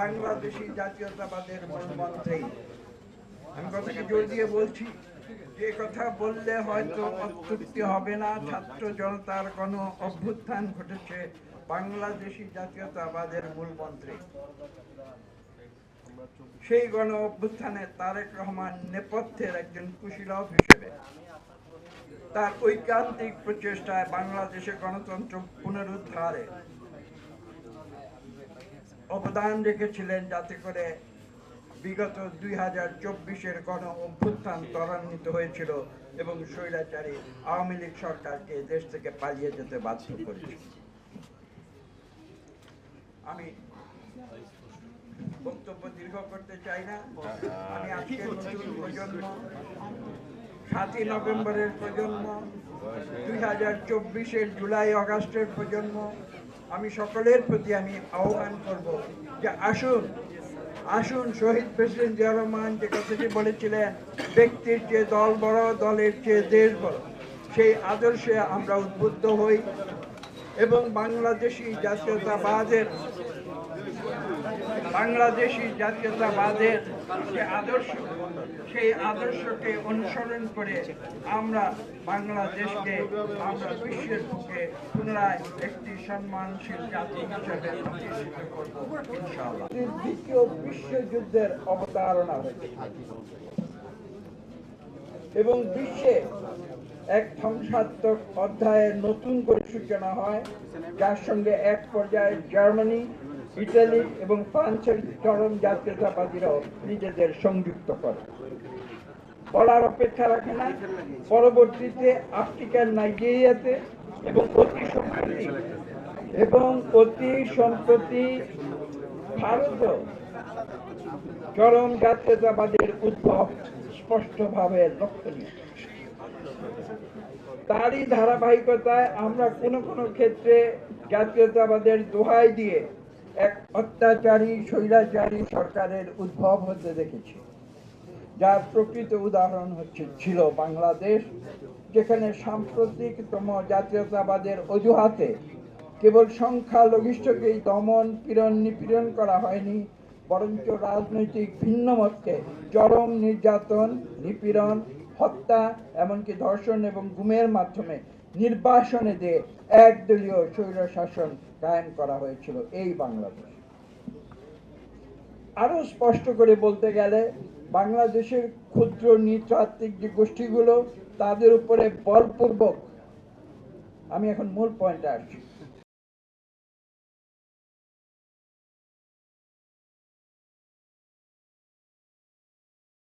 বাংলাদেশি জাতীয়তাবাদের মূলমন্ত্রী আমি কথাকে জোর দিয়ে বলছি, যে কথা বললে হয়তো অত্যুক্তি হবে না, ছাত্র জনতার গণ অভ্যুত্থান ঘটেছে বাংলাদেশি জাতীয়তাবাদের সেই গণ অভ্যুত্থানে তারেক রহমান নেপথ্যের একজন কুশীলভ হিসেবে। তার ঐকান্তিক প্রচেষ্টায় বাংলাদেশে গণতন্ত্র পুনরুদ্ধারে। অবদান রেখেছিলেন যাতে করে বিগত দুই হাজার চব্বিশের গণ অভ্যুত্থান ত্বরান্বিত হয়েছিল এবং স্বৈরাচারী আওয়ামী লীগ সরকারকে দেশ থেকে পালিয়ে যেতে বাধ্য করেছিল। আমি বক্তব্য দীর্ঘ করতে চাই না। আমি আজকের নতুন প্রজন্ম, সাতই নভেম্বরের প্রজন্ম, দুই হাজার চব্বিশের জুলাই আগস্টের প্রজন্ম আমি সকলের প্রতি আমি আহ্বান করব যে আসুন আসুন শহীদ প্রেসিডেন্ট জিয়া রহমান যে কথাটি বলেছিলেন, ব্যক্তির চেয়ে দল বড়, দলের চেয়ে দেশ বড়, সেই আদর্শে আমরা উদ্বুদ্ধ হই এবং বাংলাদেশি জাতীয়তাবাদের বাংলাদেশি জাতীয়তাবাদের যে আদর্শ, সেই আদর্শকে অনুসরণ করে আমরা বাংলাদেশকে, আমরা বিশ্বের বুকে পুনরায় একটি সম্মানশীল জাতি হিসেবে প্রতিষ্ঠিত করব দ্বিতীয় বিশ্বযুদ্ধের অবতারণা হয়েছে। এবং বিশ্বে এক ধ্বংসাত্মক অধ্যায়ের নতুন করে সূচনা হয়, যার সঙ্গে এক পর্যায়ে জার্মানি ইটালি এবং ফ্রান্সের চরম জাতীয়তাবাদীরাও নিজেদের সংযুক্ত করে। বলার অপেক্ষা রাখে না। পরবর্তীতে আফ্রিকার নাইজেরিয়াতে এবং অতি সম্প্রতি এবং অতি সম্প্রতি ভারতও চরম জাতীয়তাবাদের উদ্ভব স্পষ্টভাবে লক্ষণীয়। তারই ধারাবাহিকতায় আমরা কোনো কোনো ক্ষেত্রে জাতীয়তাবাদের দোহাই দিয়ে এক অত্যাচারী, স্বৈরাচারী সরকারের উদ্ভব হতে দেখেছি। যার প্রকৃত উদাহরণ হচ্ছে ছিল বাংলাদেশ, যেখানে সাম্প্রতিকতম জাতীয়তাবাদের অজুহাতে কেবল সংখ্যালঘিষ্ঠকেই দমন, পীড়ন নিপীড়ন করা হয়নি, বরঞ্চ রাজনৈতিক ভিন্নমতকে চরম নির্যাতন, নিপীড়ন, হত্যা, এমনকি ধর্ষণ এবং গুমের মাধ্যমে নির্বাসনে দিয়ে একদলীয় স্বৈর শাসন কায়েম করা হয়েছিল এই বাংলাদেশ। আরও স্পষ্ট করে বলতে গেলে, বাংলাদেশের ক্ষুদ্র নৃতাত্ত্বিক যে গোষ্ঠীগুলো, তাদের উপরে বলপূর্বক, আমি এখন মূল পয়েন্টে আসছি।